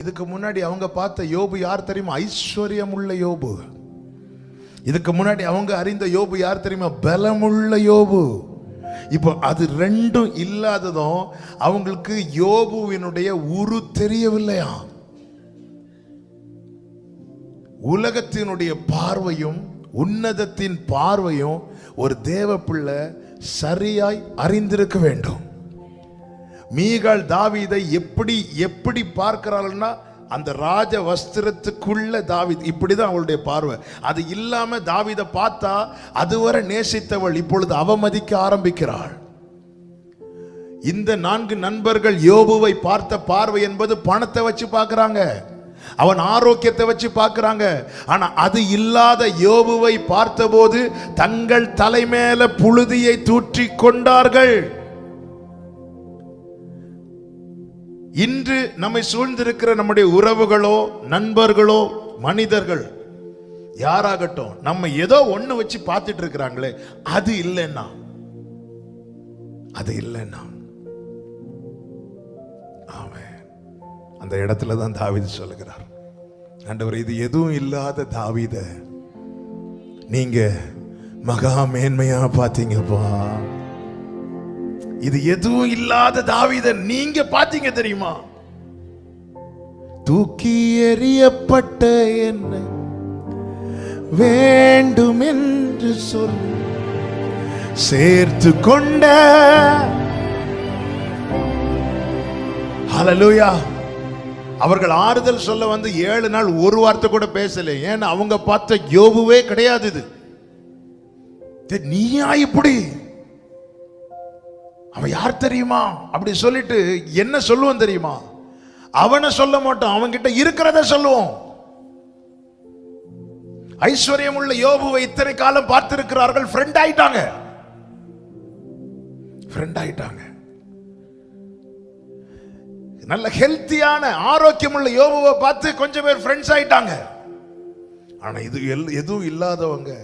இதுக்கு முன்னாடி அவங்க பார்த்த யோபு யார் தெரியுமா? ஐஸ்வர்யம் உள்ள யோபு. இதுக்கு முன்னாடி அவங்க அறிந்த யோபு யார் தெரியுமா? பலமுள்ள யோபு. இப்போ அது ரெண்டும் இல்லாததும் அவங்களுக்கு யோபுவினுடைய உரு தெரியவில்லையா? உலகத்தினுடைய பார்வையும் உன்னதத்தின் பார்வையும் ஒரு தேவ பிள்ளை சரியாய் அறிந்திருக்க வேண்டும். மீகால் தாவிதை எப்படி எப்படி பார்க்கிறாள்னா அந்த ராஜ வஸ்திரத்துக்குள்ள இப்படி தான் அவளுடைய பார்வை. அது இல்லாமல் தாவிதை பார்த்தா அதுவரை நேசித்தவள் இப்பொழுது அவமதிக்க ஆரம்பிக்கிறாள். இந்த நான்கு நண்பர்கள் யோபுவை பார்த்த பார்வை என்பது பணத்தை வச்சு பார்க்குறாங்க. அவன் ஆரோக்கியத்தை வச்சு பார்க்குறாங்க. ஆனால் அது இல்லாத யோபுவை பார்த்தபோது தங்கள் தலைமேல புழுதியை தூற்றி கொண்டார்கள். இன்று நம்மை சூழ்ந்திருக்கிற நம்முடைய உறவுகளோ நண்பர்களோ மனிதர்கள் யாராகட்டும் நம்ம ஏதோ ஒண்ணு வச்சு பார்த்துட்டு இருக்கிறாங்களே அது இல்லைன்னா. அது இல்லைன்னா. ஆமென். அந்த இடத்துல தான் தாவீது சொல்லுகிறார். ஆண்டவர் இது எதுவும் இல்லாத தாவித நீங்க மகா மேன்மையா பார்த்தீங்கப்பா. இது எதுவும் இல்லாத தாவித நீங்க பாத்தீங்க தெரியுமா? தூக்கி எறியப்பட்ட என்ன வேண்டும் என்று சொல் சேர்த்து கொண்ட ஹalleluya. அவர்கள் ஆறுதல் சொல்ல வந்து ஏழு நாள் ஒரு வார்த்தை கூட பேசல. ஏன்னா அவங்க பார்த்த யோபுவே கிடையாது இது. நீயா இப்படி? அவன் யார் தெரியுமா? அப்படி சொல்லிட்டு என்ன சொல்லுவோம் தெரியுமா? அவனை சொல்ல மாட்டோம் அவன்கிட்ட இருக்கிறத சொல்லுவோம். ஐஸ்வர்யம் உள்ள யோபுவை இத்தனை காலம் பார்த்திருக்கிறார்கள் ஃப்ரெண்ட் ஆயிட்டாங்க. ஃப்ரெண்ட் ஆயிட்டாங்க. நல்ல ஹெல்த்தியான ஆரோக்கியம் உள்ள யோபுவை பார்த்து கொஞ்சம் பேர் ஃப்ரெண்ட்ஸ் ஆயிட்டாங்க. ஆனா இது எல்- எதுவும் இல்லாதவங்க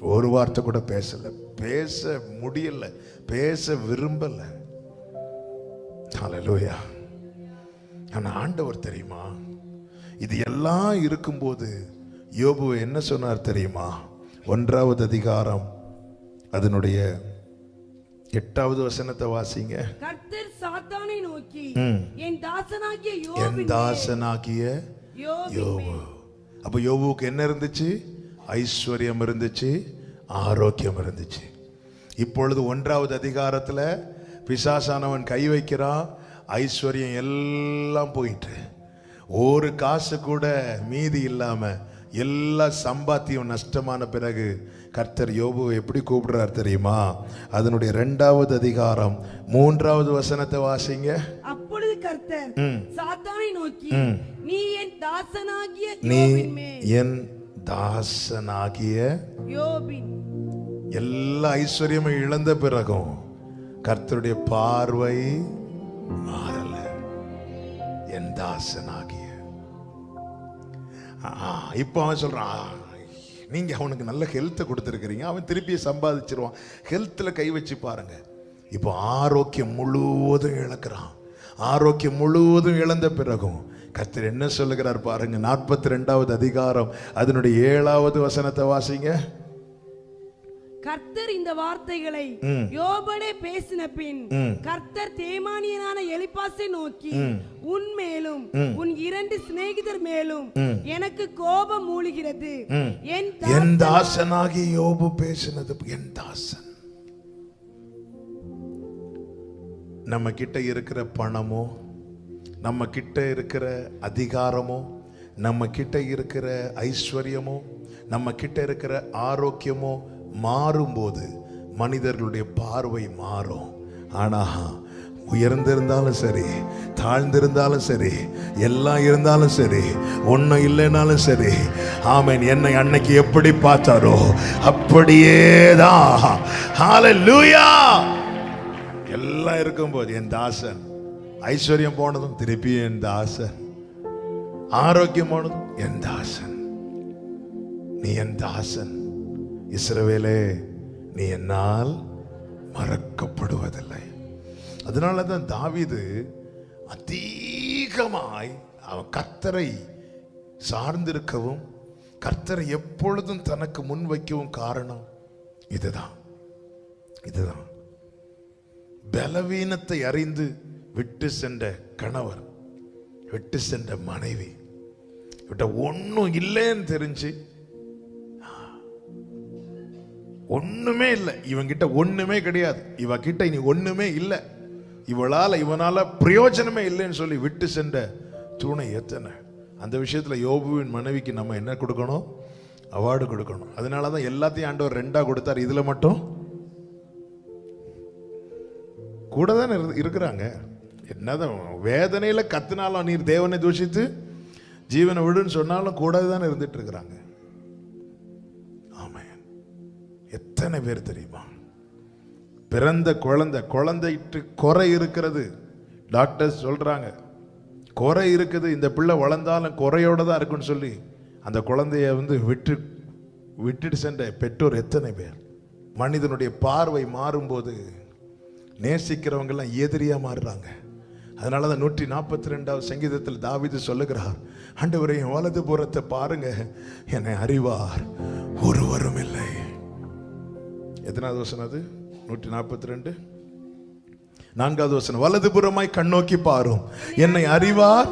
ஒரு வார்த்தை கூட பேசல. பேச முடியல. பேச விரும்பல. ஹalleluya. ஆனா ஆண்டவர் தெரியுமா? இது எல்லாம் இருக்கும்போது யோபு என்ன சொன்னார் தெரியுமா? ஒன்றாவது அதிகாரம் அதனுடைய எட்டாவது வசனத்தை வாசிங்க. கர்த்தர் சாத்தானை நோக்கி. என் தாசனாகிய என் தாசனாகிய யோபு. அப்ப யோபுவுக்கு என்ன இருந்துச்சு? ஐஸ்வர்யம் இருந்துச்சு ஆரோக்கியம் இருந்துச்சு. இப்பொழுது ஒன்றாவது அதிகாரத்துல பிசாசானவன் கை வைக்கிறான் ஐஸ்வர்யம் எல்லாம் போயிட்டு. ஒரு காசு கூட மீதி இல்லாம எல்லா சம்பாத்தியம் நஷ்டமான பிறகு கர்த்தர் யோபுவை எப்படி கூப்பிடுறார் தெரியுமா? அதனுடைய ரெண்டாவது அதிகாரம் மூன்றாவது வசனத்தை வாசிங்க. அப்பொழுது கர்த்தர். சாத்தானை நோக்கி. நீ என் தாசனாகிய நீ என் தாசனாகிய யோபின். எல்லா ஐஸ்வர்யமும் இழந்த பிறகும் கர்த்தருடைய பார்வை மாறல. என் தாசனாகிய. இப்போ அவன் சொல்றான் "ஆ, நீங்க அவனுக்கு நல்ல ஹெல்த்தை கொடுத்துருக்கிறீங்க. அவன் திருப்பி சம்பாதிச்சிருவான். ஹெல்த்தில் கை வச்சு பாருங்க. இப்போ ஆரோக்கியம் முழுவதும் இழக்கிறான். ஆரோக்கியம் முழுவதும் இழந்த பிறகும் கர்த்தர் என்ன சொல்லுகிறார் பாருங்க நாற்பத்தி ரெண்டாவது அதிகாரம் அதனுடைய ஏழாவது வசனத்தை வாசிங்க கர்த்தர் இந்த வார்த்தைகளை. யோபனே பேசின பின். கர்த்தர் தேமானியனான எலிப்பாசை நோக்கி உன் மேலும் உன் இரண்டு சிநேகிதர் மேலும் எனக்கு கோபம் மூழுகிறது. என் என் தாசன் தாசனாகி யோபு பேசினது என் தாசன் நம்ம கிட்ட இருக்கிற பணமோ நம்ம கிட்ட இருக்கிற அதிகாரமோ நம்ம கிட்ட இருக்கிற ஐஸ்வர்யமோ நம்ம கிட்ட இருக்கிற ஆரோக்கியமோ மாறும்போது மனிதர்களுடைய பார்வை மாறும். ஆனா உயர்ந்திருந்தாலும் சரி தாழ்ந்திருந்தாலும் சரி எல்லாம் இருந்தாலும் சரி ஒன்றும் இல்லைனாலும் சரி ஆமென் என்னை அன்னைக்கு எப்படி பார்த்தாரோ அப்படியே தான் எல்லாம் இருக்கும்போது என் தாசன் ஐஸ்வர்யம் போனதும் திருப்பி என் தாசன் ஆரோக்கியம் போனதும் என் தாசன் நீ என் தாசன் இஸ்ரவேலே நீ என்னால் மறக்கப்படுவதில்லை. அதனால தான் தாவிது அதிகமாய் அவன் கத்தரை சார்ந்திருக்கவும் கர்த்தரை எப்பொழுதும் தனக்கு முன் வைக்கவும் காரணம் இதுதான். இதுதான். பலவீனத்தை அறிந்து விட்டு சென்ற கணவர் விட்டு சென்ற மனைவி இவட்ட ஒன்றும் இல்லைன்னு தெரிஞ்சு ஒண்ணுமே இல்லை. இவங்கிட்ட ஒண்ணுமே கிடையாது. இவகிட்ட இனி ஒண்ணுமே இல்லை. இவளால இவனால பிரயோஜனமே இல்லைன்னு சொல்லி விட்டு சென்ற தூணை எத்தனை அந்த விஷயத்துல யோபுவின் மனைவிக்கு நம்ம என்ன கொடுக்கணும்? அவார்டு கொடுக்கணும். அதனால தான் எல்லாத்தையும் ஆண்டவர் ரெண்டா கொடுத்தார். இதுல மட்டும்? கூட தானே இரு- இருக்கிறாங்க. என்னதான் வேதனையில் கத்துனாலும் நீர் தேவனை தூஷித்து ஜீவனை விடுன்னு சொன்னாலும் கூட தானே இருந்துட்டு இருக்கிறாங்க ஆமாம் எத்தனை பேர் தெரியுமா? பிறந்த குழந்தை குழந்தைட்டு குறை இருக்கிறது. டாக்டர்ஸ் சொல்கிறாங்க குறை இருக்குது இந்த பிள்ளை வளர்ந்தாலும் குறையோட தான் இருக்குன்னு சொல்லி அந்த குழந்தைய வந்து விட்டு விட்டுட்டு சென்ற பெற்றோர் எத்தனை பேர்? மனிதனுடைய பார்வை மாறும்போது நேசிக்கிறவங்கெல்லாம் எதிரியாக மாறுறாங்க. அதனால தான் நூற்றி நாற்பத்தி ரெண்டாவது சங்கீதத்தில் தாவீது சொல்லுகிறார் ஆண்டவரே என் வலது புறத்தை பாருங்க என்னை அறிவார் ஒருவரும் இல்லை. எத்தனாவது வசனம் அது? நூற்றி நாற்பத்தி ரெண்டு நான்காவது வசனம் வலது புறமாய் கண்ணோக்கி பாரும் என்னை அறிவார்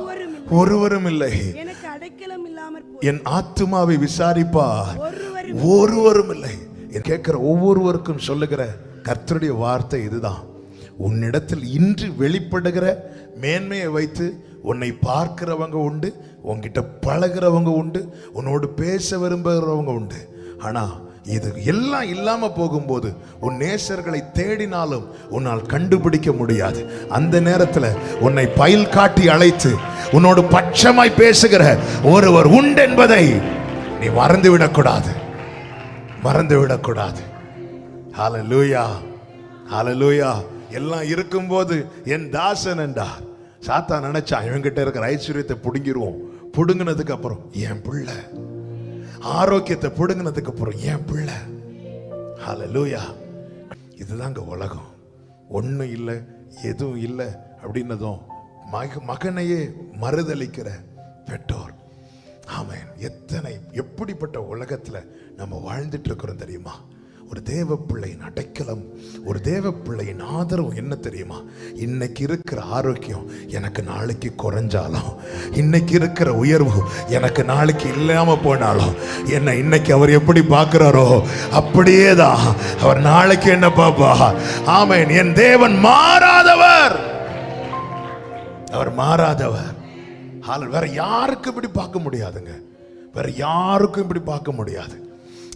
ஒருவரும் இல்லை. என் ஆத்துமாவை விசாரிப்பார் ஒருவரும் ஒருவரும் இல்லை. என் கேட்கிற ஒவ்வொருவருக்கும் சொல்லுகிற கர்த்தருடைய வார்த்தை இதுதான். உன்னிடத்தில் இன்று வெளிப்படுகிற மேன்மையை வைத்து உன்னை பார்க்கிறவங்க உண்டு உன்கிட்ட பழகிறவங்க உண்டு உன்னோடு பேச விரும்புகிறவங்க உண்டு. ஆனால் இது எல்லாம் இல்லாமல் போகும்போது உன் நேசர்களை தேடினாலும் உன்னால் கண்டுபிடிக்க முடியாது. அந்த நேரத்தில் உன்னை பயில் காட்டி அழைத்து உன்னோடு பட்சமாய் பேசுகிற ஒருவர் உண்டு என்பதை நீ மறந்து விடக்கூடாது மறந்து விடக்கூடாது ஹalleluya. ஹalleluya. எல்லாம் இருக்கும்போது என் தாசன் என்றார் சாத்தா நினைச்சான் இவங்கிட்ட இருக்கிற ஐஸ்வர்யத்தை பிடுங்கிடுவோம் பிடுங்கினதுக்கு அப்புறம் என் பிள்ளை. ஆரோக்கியத்தை பிடுங்கினதுக்கு அப்புறம் என் பிள்ளை. லூயா இதுதாங்க உலகம். ஒன்றும் இல்லை எதுவும் இல்லை அப்படின்னதும் மக மகனையே மறுதளிக்கிற பெற்றோர். ஆமேன். எத்தனை எப்படிப்பட்ட உலகத்தில் நம்ம வாழ்ந்துட்டு இருக்கிறோம் தெரியுமா? ஒரு தேவ பிள்ளையின் அடைக்கலம் ஒரு தேவ பிள்ளையின் ஆதரவு என்ன தெரியுமா? இன்னைக்கு இருக்கிற ஆரோக்கியம் எனக்கு நாளைக்கு குறைஞ்சாலும் இன்னைக்கு இருக்கிற உயர்வு எனக்கு நாளைக்கு இல்லாம போனாலும் என்ன இன்னைக்கு அவர் எப்படி பார்க்குறாரோ அப்படியே தான் அவர் நாளைக்கு என்ன பாப்பா ஆமேன். என் தேவன் மாறாதவர். அவர் மாறாதவர். வேற யாருக்கும் இப்படி பார்க்க முடியாதுங்க. வேற யாருக்கும் இப்படி பார்க்க முடியாது.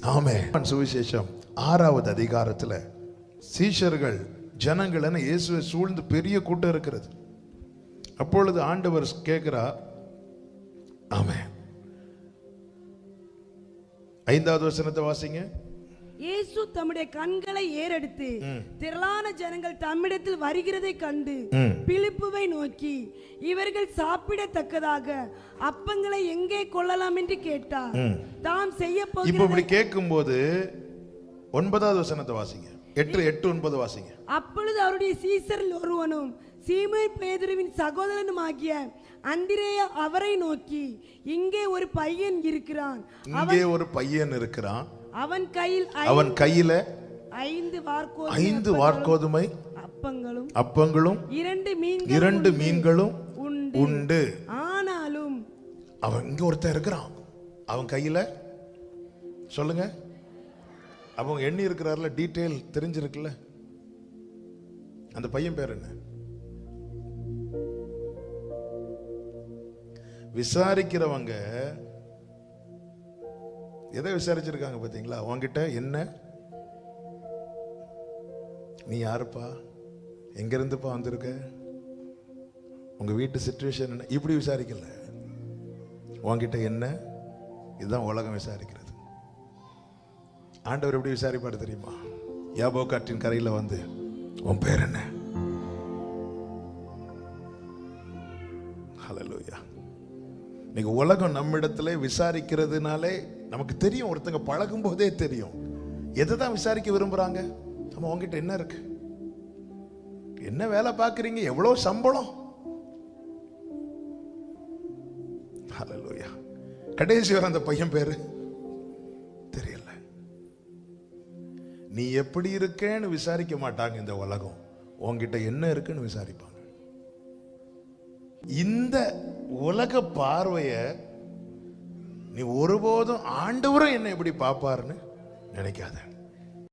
ஆமே சுவிசேஷம் ஆறாவது அதிகாரத்துல சீஷர்கள் ஜனங்கள் என இயேசுவை சூழ்ந்து பெரிய கூட்டம் இருக்கிறது. அப்பொழுது ஆண்டவர் கேட்கிறா ஆமே ஐந்தாவது வசனத்தை வாசிங்க. இயேசு தம்முடைய கண்களை ஏறெடுத்து திரளான ஜனங்கள் தம்மிடத்தில் வருகிறதை கண்டு. பிலிப்புவை நோக்கி இவர்கள் சாப்பிடத்தக்கதாக அப்பங்களை எங்கே கொள்ளலாம் என்று கேட்டார். தாம் செய்ய இப்ப இப்படி கேட்கும்போது ஒன்பதாவது வசனத்தை வாசிங்க. எட்டு எட்டு ஒன்பது வாசிங்க. அப்பொழுது அவருடைய சீசரில் ஒருவனும் சீமோன் பேதுருவின் சகோதரனுமாகிய அந்திரேயா அவரை நோக்கி இங்கே ஒரு பையன் இருக்கிறான். இங்கே ஒரு பையன் இருக்கிறான். அவன் கையில் அவன் கையில ஐந்து வார்க்கோதுமை ஐந்து வார்கோதுமை அப்பங்களும் அப்பங்களும் இரண்டு மீன்கள் இரண்டு மீன்களும் உண்டு. உண்டு. ஆனாலும் அவன் இங்க ஒருத்தன் இருக்கிறான். அவன் கையில சொல்லுங்க. அவங்க எண்ணி இருக்கிறார்ல டீட்டெயில் தெரிஞ்சிருக்குல்ல. அந்த பையன் பேர் என்ன? விசாரிக்கிறவங்க எதை விசாரிச்சிருக்காங்க பார்த்தீங்களா? உன்கிட்ட என்ன? நீ யாருப்பா? எங்கேருந்துப்பா வந்திருக்க? உங்கள் வீட்டு சுச்சுவேஷன் என்ன? இப்படி விசாரிக்கல. உன்கிட்ட என்ன? இதுதான் உலகம் விசாரிக்கிறது. ஆண்டவர் எப்படி விசாரிப்பார் தெரியுமா? யாபோ காற்றின் கரையில் வந்து உன் பேர் என்ன? ஹalleluya இன்னைக்கு உலகம் நம்மிடத்துல விசாரிக்கிறதுனாலே நமக்கு தெரியும் ஒருத்தங்க பழகும் போதே தெரியும். எதை தான் விசாரிக்க விரும்புகிறாங்க நம்ம உங்ககிட்ட என்ன இருக்கு? என்ன வேலை பார்க்குறீங்க? எவ்வளோ சம்பளம்? கடைசி வர அந்த பையன் பேரு? தெரியல. நீ எப்படி இருக்கேன்னு விசாரிக்க மாட்டாங்க இந்த உலகம். உன்கிட்ட என்ன இருக்குன்னு விசாரிப்பாங்க. இந்த உலக பார்வையை நீ ஒருபோதும் ஆண்டவரும் என்னை எப்படி பார்ப்பாருன்னு நினைக்காத.